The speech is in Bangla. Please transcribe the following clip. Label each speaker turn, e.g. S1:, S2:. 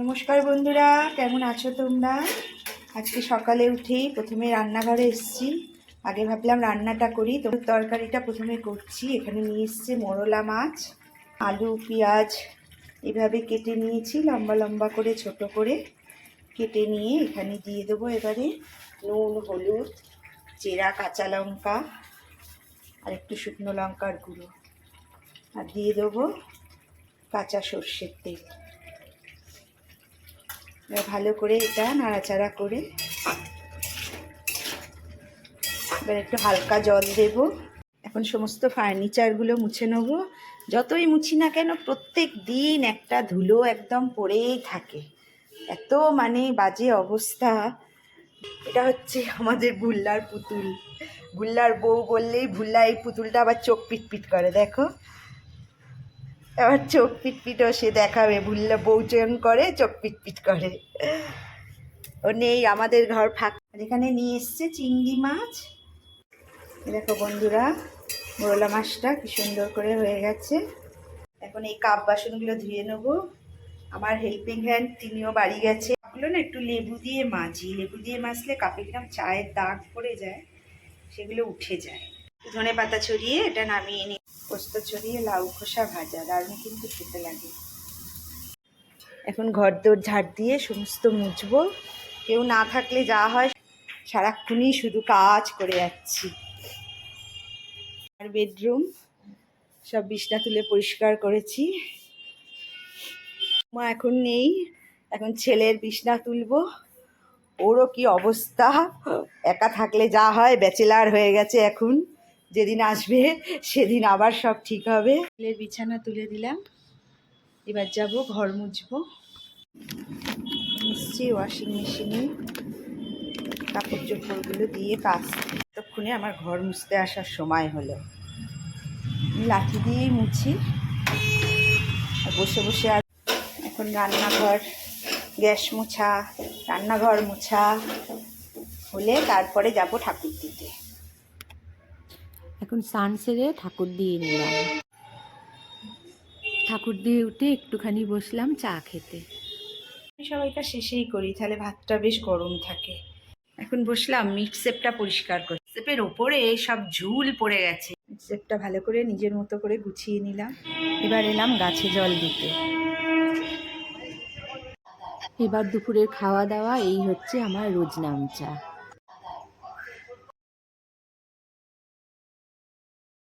S1: নমস্কার বন্ধুরা, কেমন আছো তোমরা? আজকে সকালে উঠেই প্রথমে রান্নাঘরে এসেছি। আগে ভাবলাম রান্নাটা করি, তো তরকারিটা প্রথমে করছি। এখানে নিয়ে এসছে মরলা মাছ, আলু, পেঁয়াজ, এভাবে কেটে নিয়েছি, লম্বা লম্বা করে, ছোট করে কেটে নিয়ে এখানে দিয়ে দেবো এবারে নুন, হলুদ, চেরা, কাঁচা লঙ্কা আর একটু শুকনো লঙ্কার গুঁড়ো। আর দিয়ে দেবো কাঁচা সর্ষের তেল। ভালো করে এটা নাড়াচাড়া করে এবার একটু হালকা জল দেব। এখন সমস্ত ফার্নিচারগুলো মুছে নেব। যতই মুছি না কেন, প্রত্যেক দিন একটা ধুলো একদম পড়েই থাকে। এত মানে বাজে অবস্থা। এটা হচ্ছে আমাদের ভুল্লার পুতুল। ভুল্লার বউ বললেই ভুল্লা এই পুতুলটা আবার চোখ পিটপিট করে, দেখো। আবার চোখ পিটপিটও সে দেখাবে ভুললে বউচন করে, চোখ পিটপিট করে। ও নেই, আমাদের ঘর ফাঁক। এখানে নিয়ে এসছে চিংড়ি মাছ। দেখো বন্ধুরা, মোরলা মাছটা কি সুন্দর করে হয়ে গেছে। এখন এই কাপ বাসনগুলো ধুয়ে নেব। আমার হেল্পিং হ্যান্ড তিনিও বাড়ি গেছে। ওগুলো না একটু লেবু দিয়ে মাজি। লেবু দিয়ে মাজলে কাপে কিরম চায়ের দাগ পড়ে যায়, সেগুলো উঠে যায়। ধনে পাতা ছড়িয়ে এটা নামিয়ে নিই পোস্ত ছড়িয়ে লাউ খোসা ভাজা, দারুণ কিন্তু খেতে লাগে। এখন ঘর দোর ঝাড় দিয়ে সমস্ত মুছবো। কেউ না থাকলে যা হয়, সারাক্ষণই শুধু কাজ করে যাচ্ছি। আর বেডরুম, সব বিছনা তুলে পরিষ্কার করেছি। মা এখন নেই, এখন ছেলের বিছনা তুলবো। ওরও কি অবস্থা? একা থাকলে যা হয়, ব্যাচেলার হয়ে গেছে এখন। যেদিন আসবে, সেদিন আবার সব ঠিক হবে। বিছানা তুলে দিলাম। এবার যাব, ঘর মুছবো। এসছি ওয়াশিং মেশিনে কাপড় চোপড়গুলো দিয়ে কাজ। ততক্ষণে আমার ঘর মুছতে আসার সময় হলো। লাঠি দিয়েই মুছি। বসে বসে আর এখন রান্নাঘর, গ্যাস মোছা, রান্নাঘর মোছা। হলে তারপরে যাব ঠাকুর দিতে।
S2: এখন স্নান সেরে ঠাকুর দিয়ে নিলাম। ঠাকুর দিয়ে উঠে একটুখানি বসলাম চা খেতে।
S1: সবাইটা শেষেই করি তাহলে ভাতটা বেশ গরম থাকে। এখন বসলাম মিট সেপটা পরিষ্কার করি। সেপের ওপরে সব ঝুল পড়ে গেছে। মিট সেপটা ভালো করে নিজের মতো করে গুছিয়ে নিলাম। এবার এলাম গাছে জল দিতে।
S2: এবার দুপুরের খাওয়া দাওয়া এই হচ্ছে আমার রোজ নাম চা।